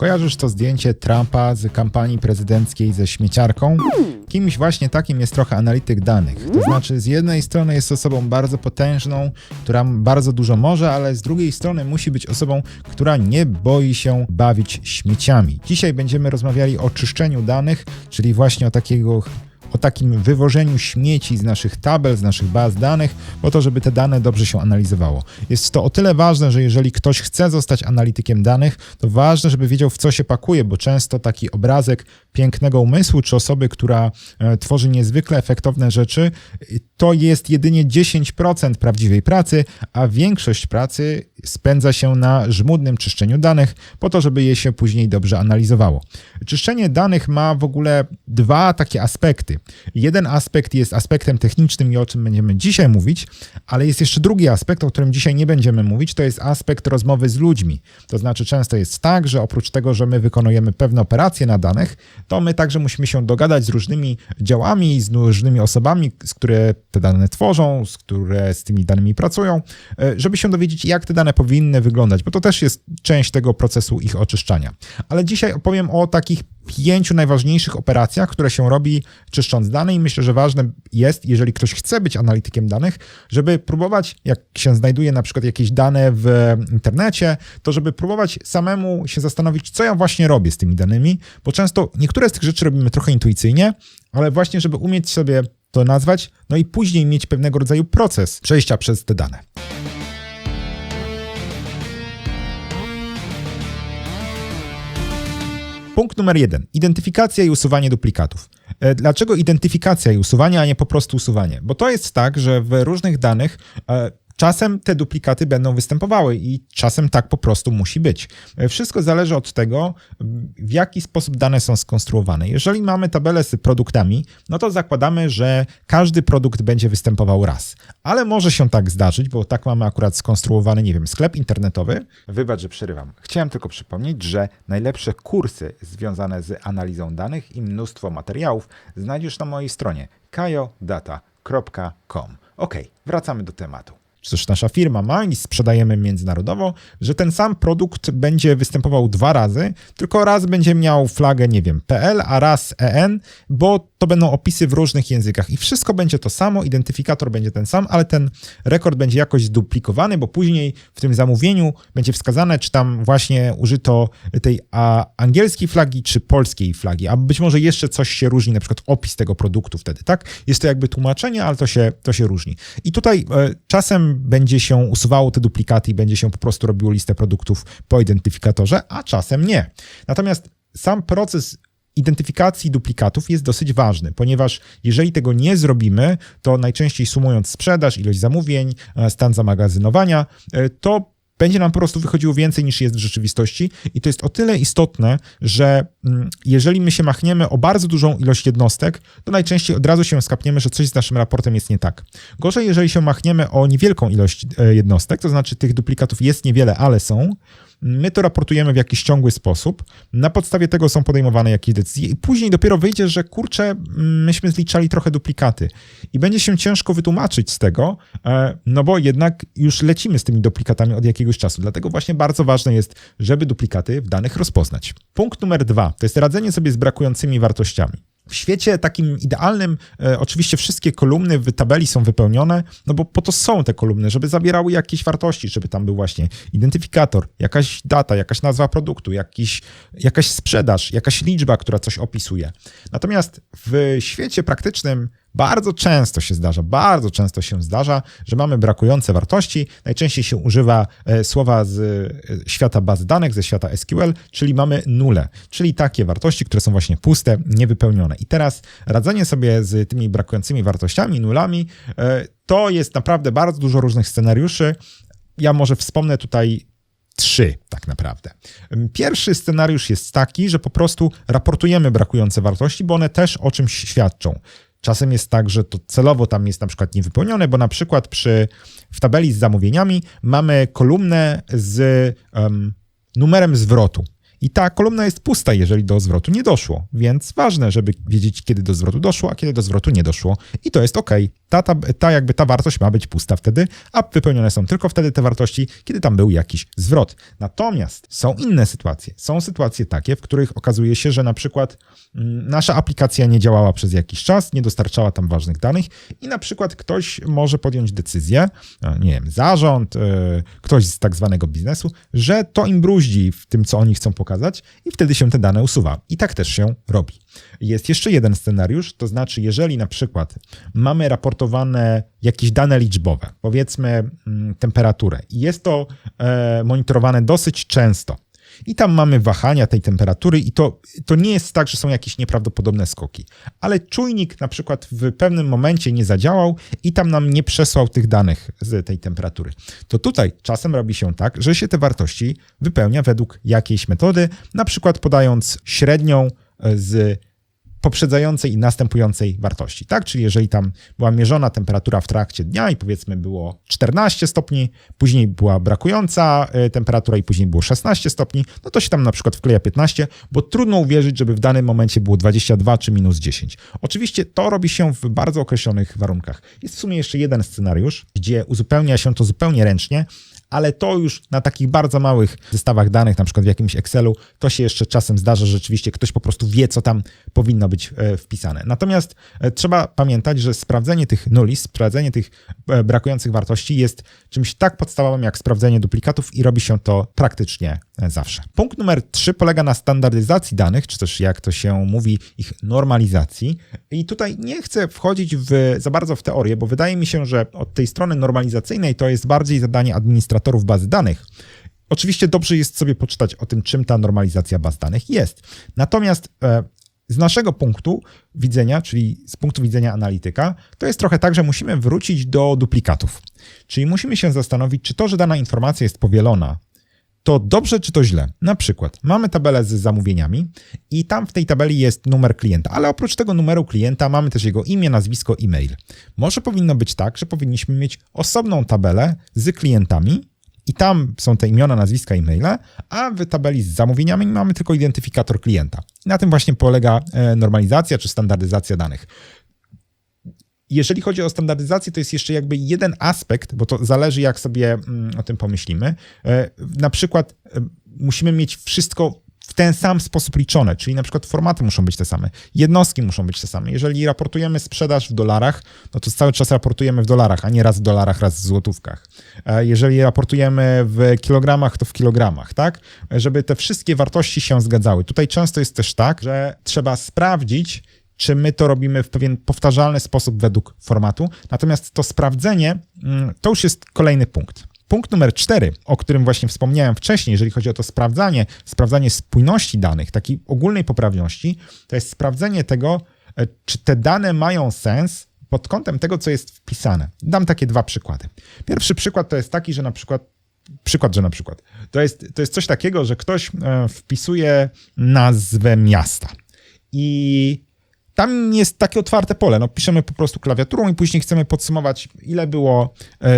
Kojarzysz to zdjęcie Trumpa z kampanii prezydenckiej ze śmieciarką? Kimś właśnie takim jest trochę analityk danych. To znaczy, z jednej strony jest osobą bardzo potężną, która bardzo dużo może, ale z drugiej strony musi być osobą, która nie boi się bawić śmieciami. Dzisiaj będziemy rozmawiali o czyszczeniu danych, czyli właśnie o takiego o takim wywożeniu śmieci z naszych tabel, z naszych baz danych, po to, żeby te dane dobrze się analizowało. Jest to o tyle ważne, że jeżeli ktoś chce zostać analitykiem danych, to ważne, żeby wiedział, w co się pakuje, bo często taki obrazek pięknego umysłu czy osoby, która e, tworzy niezwykle efektowne rzeczy, to jest jedynie 10% prawdziwej pracy, a większość pracy spędza się na żmudnym czyszczeniu danych, po to, żeby je się później dobrze analizowało. Czyszczenie danych ma w ogóle dwa takie aspekty. Jeden aspekt jest aspektem technicznym i o czym będziemy dzisiaj mówić, ale jest jeszcze drugi aspekt, o którym dzisiaj nie będziemy mówić, to jest aspekt rozmowy z ludźmi. To znaczy często jest tak, że oprócz tego, że my wykonujemy pewne operacje na danych, to my także musimy się dogadać z różnymi działami, z różnymi osobami, z które te dane tworzą, z które z tymi danymi pracują, e, żeby się dowiedzieć, jak te dane powinny wyglądać, bo to też jest część tego procesu ich oczyszczania. Ale dzisiaj opowiem o takich pięciu najważniejszych operacjach, które się robi czyszcząc dane i myślę, że ważne jest, jeżeli ktoś chce być analitykiem danych, żeby próbować, jak się znajduje na przykład jakieś dane w internecie, to żeby próbować samemu się zastanowić, co ja właśnie robię z tymi danymi, bo często niektóre z tych rzeczy robimy trochę intuicyjnie, ale właśnie, żeby umieć sobie to nazwać, no i później mieć pewnego rodzaju proces przejścia przez te dane. Punkt numer jeden. Identyfikacja i usuwanie duplikatów. E, Dlaczego identyfikacja i usuwanie, a nie po prostu usuwanie? Bo to jest tak, że w różnych danych e, Czasem te duplikaty będą występowały i czasem tak po prostu musi być. Wszystko zależy od tego, w jaki sposób dane są skonstruowane. Jeżeli mamy tabelę z produktami, no to zakładamy, że każdy produkt będzie występował raz. Ale może się tak zdarzyć, bo tak mamy akurat skonstruowany, nie wiem, sklep internetowy. Wybacz, że przerywam. Chciałem tylko przypomnieć, że najlepsze kursy związane z analizą danych i mnóstwo materiałów znajdziesz na mojej stronie kajodata.com. Ok, wracamy do tematu czy też nasza firma ma i sprzedajemy międzynarodowo, że ten sam produkt będzie występował dwa razy, tylko raz będzie miał flagę, nie wiem, PL, a raz EN, bo to będą opisy w różnych językach i wszystko będzie to samo, identyfikator będzie ten sam, ale ten rekord będzie jakoś zduplikowany, bo później w tym zamówieniu będzie wskazane, czy tam właśnie użyto tej a, angielskiej flagi, czy polskiej flagi, a być może jeszcze coś się różni, na przykład opis tego produktu wtedy, tak? Jest to jakby tłumaczenie, ale to się, to się różni. I tutaj e, czasem będzie się usuwało te duplikaty i będzie się po prostu robiło listę produktów po identyfikatorze, a czasem nie. Natomiast sam proces identyfikacji duplikatów jest dosyć ważny, ponieważ jeżeli tego nie zrobimy, to najczęściej sumując sprzedaż, ilość zamówień, e, stan zamagazynowania, e, to będzie nam po prostu wychodziło więcej niż jest w rzeczywistości i to jest o tyle istotne, że mm, jeżeli my się machniemy o bardzo dużą ilość jednostek, to najczęściej od razu się skapniemy, że coś z naszym raportem jest nie tak. Gorzej, jeżeli się machniemy o niewielką ilość e, jednostek, to znaczy tych duplikatów jest niewiele, ale są, My to raportujemy w jakiś ciągły sposób. Na podstawie tego są podejmowane jakieś decyzje, i później dopiero wyjdzie, że kurczę, myśmy zliczali trochę duplikaty. I będzie się ciężko wytłumaczyć z tego, e, no bo jednak już lecimy z tymi duplikatami od jakiegoś czasu. Dlatego właśnie bardzo ważne jest, żeby duplikaty w danych rozpoznać. Punkt numer dwa to jest radzenie sobie z brakującymi wartościami. W świecie takim idealnym, e, oczywiście wszystkie kolumny w tabeli są wypełnione, no bo po to są te kolumny, żeby zabierały jakieś wartości, żeby tam był właśnie identyfikator, jakaś data, jakaś nazwa produktu, jakiś, jakaś sprzedaż, jakaś liczba, która coś opisuje. Natomiast w świecie praktycznym bardzo często się zdarza, bardzo często się zdarza, że mamy brakujące wartości. Najczęściej się używa e, słowa z e, świata baz danych, ze świata SQL, czyli mamy nule, czyli takie wartości, które są właśnie puste, niewypełnione. I teraz radzenie sobie z tymi brakującymi wartościami, nulami, e, to jest naprawdę bardzo dużo różnych scenariuszy. Ja może wspomnę tutaj trzy tak naprawdę. Pierwszy scenariusz jest taki, że po prostu raportujemy brakujące wartości, bo one też o czymś świadczą. Czasem jest tak, że to celowo tam jest na przykład niewypełnione, bo na przykład przy, w tabeli z zamówieniami mamy kolumnę z um, numerem zwrotu. I ta kolumna jest pusta, jeżeli do zwrotu nie doszło. Więc ważne, żeby wiedzieć, kiedy do zwrotu doszło, a kiedy do zwrotu nie doszło. I to jest ok. Ta, ta, ta jakby ta wartość ma być pusta wtedy, a wypełnione są tylko wtedy te wartości, kiedy tam był jakiś zwrot. Natomiast są inne sytuacje. Są sytuacje takie, w których okazuje się, że na przykład mm, nasza aplikacja nie działała przez jakiś czas, nie dostarczała tam ważnych danych i na przykład ktoś może podjąć decyzję, e, nie wiem, zarząd, e, ktoś z tak zwanego biznesu, że to im bruździ w tym, co oni chcą pokazać i wtedy się te dane usuwa. I tak też się robi. Jest jeszcze jeden scenariusz, to znaczy, jeżeli na przykład mamy jakieś dane liczbowe, powiedzmy mm, temperaturę, i jest to e, monitorowane dosyć często, i tam mamy wahania tej temperatury, i to, to nie jest tak, że są jakieś nieprawdopodobne skoki. Ale czujnik na przykład w pewnym momencie nie zadziałał i tam nam nie przesłał tych danych z tej temperatury. To tutaj czasem robi się tak, że się te wartości wypełnia według jakiejś metody, na przykład podając średnią z poprzedzającej i następującej wartości, tak? Czyli jeżeli tam była mierzona temperatura w trakcie dnia i powiedzmy było 14 stopni, później była brakująca e, temperatura i później było 16 stopni, no to się tam na przykład wkleja 15, bo trudno uwierzyć, żeby w danym momencie było 22 czy minus 10. Oczywiście to robi się w bardzo określonych warunkach. Jest w sumie jeszcze jeden scenariusz, gdzie uzupełnia się to zupełnie ręcznie, ale to już na takich bardzo małych zestawach danych, na przykład w jakimś Excelu, to się jeszcze czasem zdarza, że rzeczywiście ktoś po prostu wie, co tam powinno być e, wpisane. Natomiast e, trzeba pamiętać, że sprawdzenie tych nuli, sprawdzenie tych e, brakujących wartości jest czymś tak podstawowym jak sprawdzenie duplikatów i robi się to praktycznie zawsze. Punkt numer trzy polega na standaryzacji danych, czy też jak to się mówi, ich normalizacji. I tutaj nie chcę wchodzić w, za bardzo w teorię, bo wydaje mi się, że od tej strony normalizacyjnej to jest bardziej zadanie administratorów bazy danych. Oczywiście dobrze jest sobie poczytać o tym, czym ta normalizacja baz danych jest. Natomiast e, z naszego punktu widzenia, czyli z punktu widzenia analityka, to jest trochę tak, że musimy wrócić do duplikatów. Czyli musimy się zastanowić, czy to, że dana informacja jest powielona to dobrze czy to źle? Na przykład mamy tabelę z zamówieniami i tam w tej tabeli jest numer klienta, ale oprócz tego numeru klienta mamy też jego imię, nazwisko, e-mail. Może powinno być tak, że powinniśmy mieć osobną tabelę z klientami i tam są te imiona, nazwiska, e-maile, a w tabeli z zamówieniami mamy tylko identyfikator klienta. Na tym właśnie polega e, normalizacja czy standaryzacja danych jeżeli chodzi o standaryzację, to jest jeszcze jakby jeden aspekt, bo to zależy, jak sobie mm, o tym pomyślimy. E, na przykład e, musimy mieć wszystko w ten sam sposób liczone, czyli na przykład formaty muszą być te same, jednostki muszą być te same. Jeżeli raportujemy sprzedaż w dolarach, no to cały czas raportujemy w dolarach, a nie raz w dolarach, raz w złotówkach. E, jeżeli raportujemy w kilogramach, to w kilogramach, tak? Żeby te wszystkie wartości się zgadzały. Tutaj często jest też tak, że trzeba sprawdzić, czy my to robimy w pewien powtarzalny sposób według formatu. Natomiast to sprawdzenie mm, to już jest kolejny punkt. Punkt numer cztery, o którym właśnie wspomniałem wcześniej, jeżeli chodzi o to sprawdzanie, sprawdzanie spójności danych, takiej ogólnej poprawności, to jest sprawdzenie tego, e, czy te dane mają sens pod kątem tego, co jest wpisane. Dam takie dwa przykłady. Pierwszy przykład to jest taki, że na przykład przykład, że na przykład to jest, to jest coś takiego, że ktoś e, wpisuje nazwę miasta i tam jest takie otwarte pole. No, piszemy po prostu klawiaturą i później chcemy podsumować, ile było e,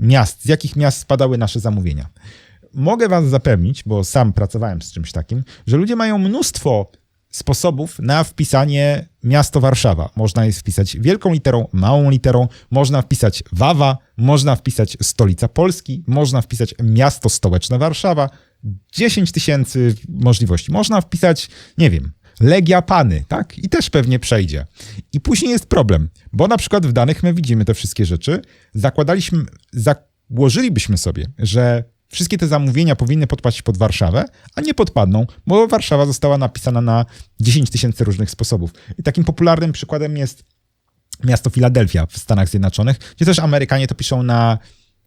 miast, z jakich miast spadały nasze zamówienia. Mogę Was zapewnić, bo sam pracowałem z czymś takim, że ludzie mają mnóstwo sposobów na wpisanie miasto Warszawa. Można je wpisać wielką literą, małą literą, można wpisać Wawa, można wpisać stolica Polski, można wpisać miasto stołeczne Warszawa. 10 tysięcy możliwości. Można wpisać, nie wiem, Legia Pany, tak? I też pewnie przejdzie. I później jest problem, bo na przykład w danych my widzimy te wszystkie rzeczy, zakładaliśmy, założylibyśmy sobie, że wszystkie te zamówienia powinny podpaść pod Warszawę, a nie podpadną, bo Warszawa została napisana na 10 tysięcy różnych sposobów. I takim popularnym przykładem jest miasto Filadelfia w Stanach Zjednoczonych, gdzie też Amerykanie to piszą na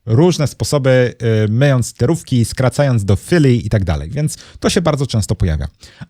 różne sposoby, y, myjąc sterówki, skracając do Philly i tak dalej, więc to się bardzo często pojawia.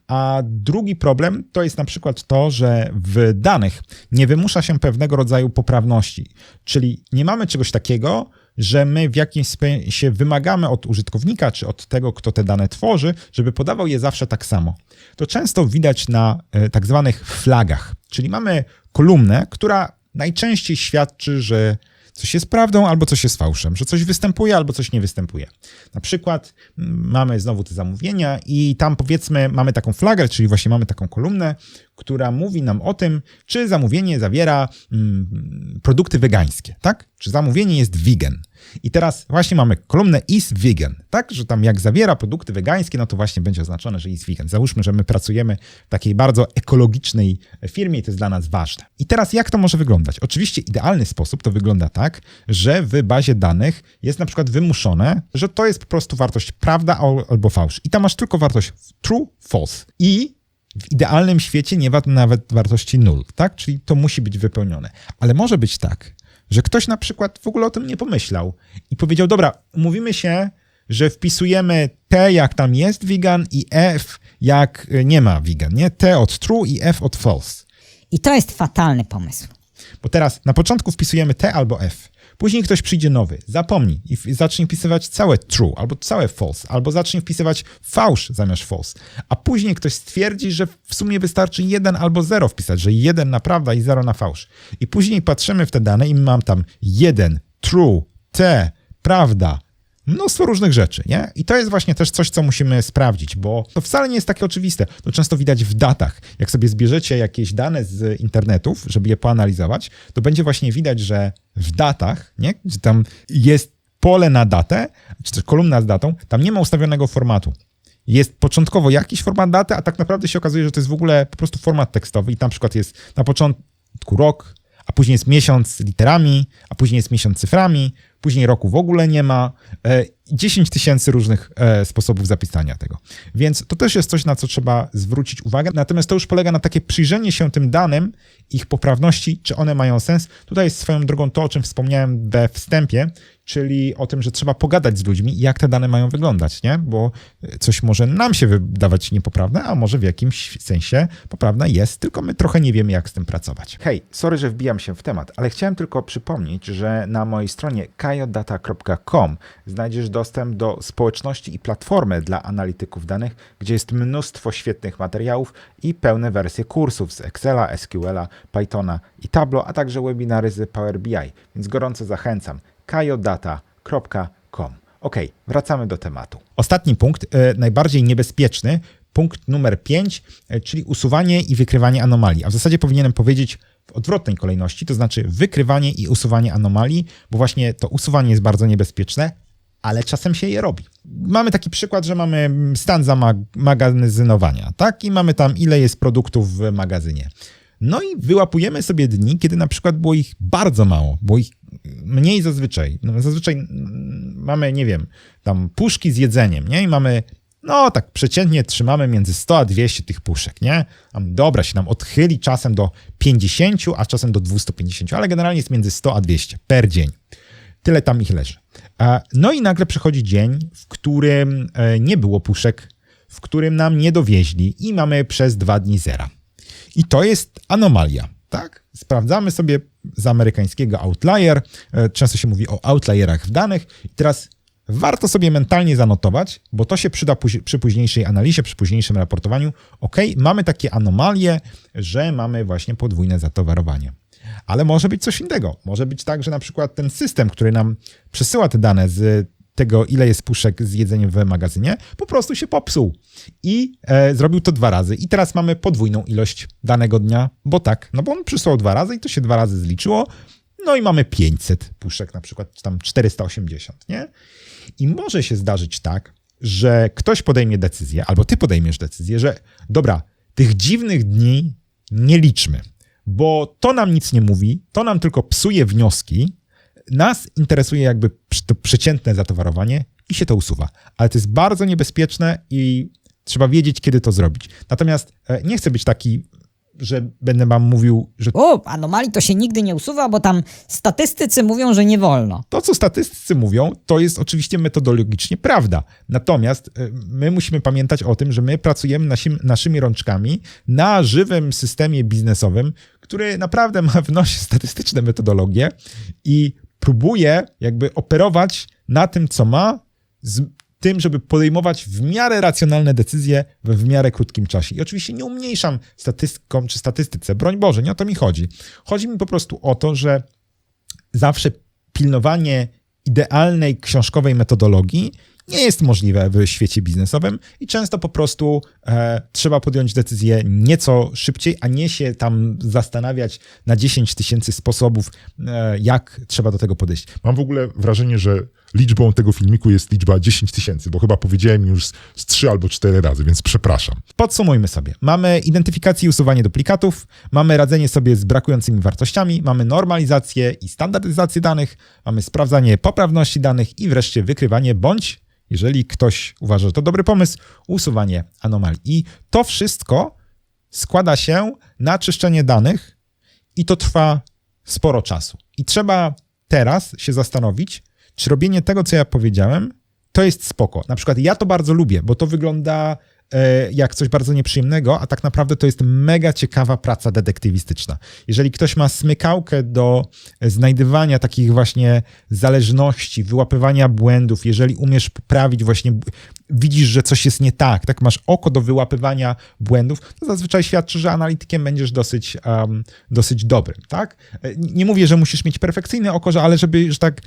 A drugi problem to jest na przykład to, że w danych nie wymusza się pewnego rodzaju poprawności, czyli nie mamy czegoś takiego, że my w jakimś sensie wymagamy od użytkownika czy od tego, kto te dane tworzy, żeby podawał je zawsze tak samo. To często widać na y, tak zwanych flagach, czyli mamy kolumnę, która najczęściej świadczy, że coś jest prawdą albo coś jest fałszem, że coś występuje albo coś nie występuje. Na przykład mm, mamy znowu te zamówienia i tam powiedzmy mamy taką flagę, czyli właśnie mamy taką kolumnę, która mówi nam o tym, czy zamówienie zawiera mm, produkty wegańskie, tak? Czy zamówienie jest vegan. I teraz właśnie mamy kolumnę is vegan, tak? Że tam jak zawiera produkty wegańskie, no to właśnie będzie oznaczone, że is vegan. Załóżmy, że my pracujemy w takiej bardzo ekologicznej firmie i to jest dla nas ważne. I teraz jak to może wyglądać? Oczywiście idealny sposób to wygląda tak, że w bazie danych jest na przykład wymuszone, że to jest po prostu wartość prawda albo fałsz. I tam masz tylko wartość true, false. I w idealnym świecie nie ma nawet wartości nul, tak? Czyli to musi być wypełnione. Ale może być tak, że ktoś na przykład w ogóle o tym nie pomyślał i powiedział, dobra, umówimy się, że wpisujemy T jak tam jest vegan i F jak nie ma vegan, nie? T od true i F od false. I to jest fatalny pomysł. Bo teraz na początku wpisujemy T albo F. Później ktoś przyjdzie nowy, zapomni i zacznie wpisywać całe true albo całe false, albo zacznie wpisywać fałsz zamiast false. A później ktoś stwierdzi, że w sumie wystarczy jeden albo zero wpisać, że jeden na prawda i zero na fałsz. I później patrzymy w te dane i mam tam jeden, true, T, prawda, mnóstwo różnych rzeczy, nie? I to jest właśnie też coś, co musimy sprawdzić, bo to wcale nie jest takie oczywiste. To często widać w datach. Jak sobie zbierzecie jakieś dane z internetów, żeby je poanalizować, to będzie właśnie widać, że w datach, nie? Gdzie tam jest pole na datę, czy też kolumna z datą, tam nie ma ustawionego formatu. Jest początkowo jakiś format daty, a tak naprawdę się okazuje, że to jest w ogóle po prostu format tekstowy i tam przykład jest na początku rok, a później jest miesiąc literami, a później jest miesiąc cyframi, później roku w ogóle nie ma. 10 e, tysięcy różnych e, sposobów zapisania tego. Więc to też jest coś, na co trzeba zwrócić uwagę. Natomiast to już polega na takie przyjrzenie się tym danym, ich poprawności, czy one mają sens. Tutaj jest swoją drogą to, o czym wspomniałem we wstępie, czyli o tym, że trzeba pogadać z ludźmi, jak te dane mają wyglądać, nie? Bo coś może nam się wydawać niepoprawne, a może w jakimś sensie poprawne jest, tylko my trochę nie wiemy, jak z tym pracować. Hej, sorry, że wbijam się w temat, ale chciałem tylko przypomnieć, że na mojej stronie kajodata.com znajdziesz dostęp do społeczności i platformy dla analityków danych, gdzie jest mnóstwo świetnych materiałów i pełne wersje kursów z Excela, SQL-a, Pythona i Tableau, a także webinary z Power BI, więc gorąco zachęcam kajodata.com. Ok, wracamy do tematu. Ostatni punkt, e, najbardziej niebezpieczny, punkt numer 5, e, czyli usuwanie i wykrywanie anomalii. A w zasadzie powinienem powiedzieć odwrotnej kolejności, to znaczy wykrywanie i usuwanie anomalii, bo właśnie to usuwanie jest bardzo niebezpieczne, ale czasem się je robi. Mamy taki przykład, że mamy stan zamagazynowania, tak? I mamy tam, ile jest produktów w magazynie. No i wyłapujemy sobie dni, kiedy na przykład było ich bardzo mało, było ich mniej zazwyczaj. No, zazwyczaj mamy, nie wiem, tam puszki z jedzeniem, nie? I mamy, no tak przeciętnie trzymamy między 100 a 200 tych puszek, nie? Dobra, się nam odchyli czasem do 50, a czasem do 250, ale generalnie jest między 100 a 200 per dzień. Tyle tam ich leży. No i nagle przychodzi dzień, w którym e, nie było puszek, w którym nam nie dowieźli i mamy przez dwa dni zera. I to jest anomalia, tak? Sprawdzamy sobie z amerykańskiego outlier. E, często się mówi o outlierach w danych. I teraz warto sobie mentalnie zanotować, bo to się przyda przy późniejszej analizie, przy późniejszym raportowaniu. Ok, mamy takie anomalie, że mamy właśnie podwójne zatowarowanie. Ale może być coś innego. Może być tak, że na przykład ten system, który nam przesyła te dane z tego, ile jest puszek z jedzeniem w magazynie, po prostu się popsuł. I e, zrobił to dwa razy. I teraz mamy podwójną ilość danego dnia, bo tak, no bo on przysłał dwa razy i to się dwa razy zliczyło. No i mamy 500 puszek, na przykład, czy tam 480, nie? I może się zdarzyć tak, że ktoś podejmie decyzję, albo ty podejmiesz decyzję, że dobra, tych dziwnych dni nie liczmy, bo to nam nic nie mówi, to nam tylko psuje wnioski, nas interesuje jakby to przeciętne zatowarowanie i się to usuwa. Ale to jest bardzo niebezpieczne i trzeba wiedzieć, kiedy to zrobić. Natomiast e, nie chcę być taki, że będę wam mówił, że. O, anomalii to się nigdy nie usuwa, bo tam statystycy mówią, że nie wolno. To, co statystycy mówią, to jest oczywiście metodologicznie prawda. Natomiast e, my musimy pamiętać o tym, że my pracujemy nasim, naszymi rączkami na żywym systemie biznesowym, który naprawdę ma w nosie statystyczne metodologie i próbuje jakby operować na tym, co ma, z tym, żeby podejmować w miarę racjonalne decyzje we w miarę krótkim czasie. I oczywiście nie umniejszam statystykom czy statystyce, broń Boże, nie o to mi chodzi. Chodzi mi po prostu o to, że zawsze pilnowanie idealnej książkowej metodologii nie jest możliwe w świecie biznesowym i często po prostu e, trzeba podjąć decyzję nieco szybciej, a nie się tam zastanawiać na 10 tysięcy sposobów, e, jak trzeba do tego podejść. Mam w ogóle wrażenie, że liczbą tego filmiku jest liczba 10 tysięcy, bo chyba powiedziałem już z, z 3 albo 4 razy, więc przepraszam. Podsumujmy sobie. Mamy identyfikację i usuwanie duplikatów, mamy radzenie sobie z brakującymi wartościami, mamy normalizację i standaryzację danych, mamy sprawdzanie poprawności danych i wreszcie wykrywanie bądź, jeżeli ktoś uważa, że to dobry pomysł, usuwanie anomalii. I to wszystko składa się na czyszczenie danych i to trwa sporo czasu. I trzeba teraz się zastanowić, czy robienie tego, co ja powiedziałem, to jest spoko. Na przykład ja to bardzo lubię, bo to wygląda e, jak coś bardzo nieprzyjemnego, a tak naprawdę to jest mega ciekawa praca detektywistyczna. Jeżeli ktoś ma smykałkę do znajdywania takich właśnie zależności, wyłapywania błędów, jeżeli umiesz poprawić właśnie, widzisz, że coś jest nie tak, tak masz oko do wyłapywania błędów, to zazwyczaj świadczy, że analitykiem będziesz dosyć, um, dosyć dobrym, tak? E, Nie mówię, że musisz mieć perfekcyjne oko, że- ale żeby, że tak,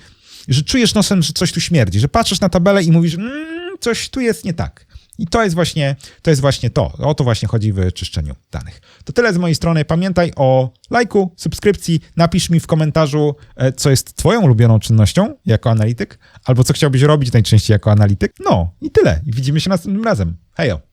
że czujesz nosem, że coś tu śmierdzi, że patrzysz na tabelę i mówisz, mmm, coś tu jest nie tak. I to jest właśnie to. Jest właśnie to. O to właśnie chodzi w czyszczeniu danych. To tyle z mojej strony. Pamiętaj o lajku, subskrypcji. Napisz mi w komentarzu, e, co jest twoją ulubioną czynnością jako analityk, albo co chciałbyś robić najczęściej jako analityk. No i tyle. I widzimy się następnym razem. Hejo!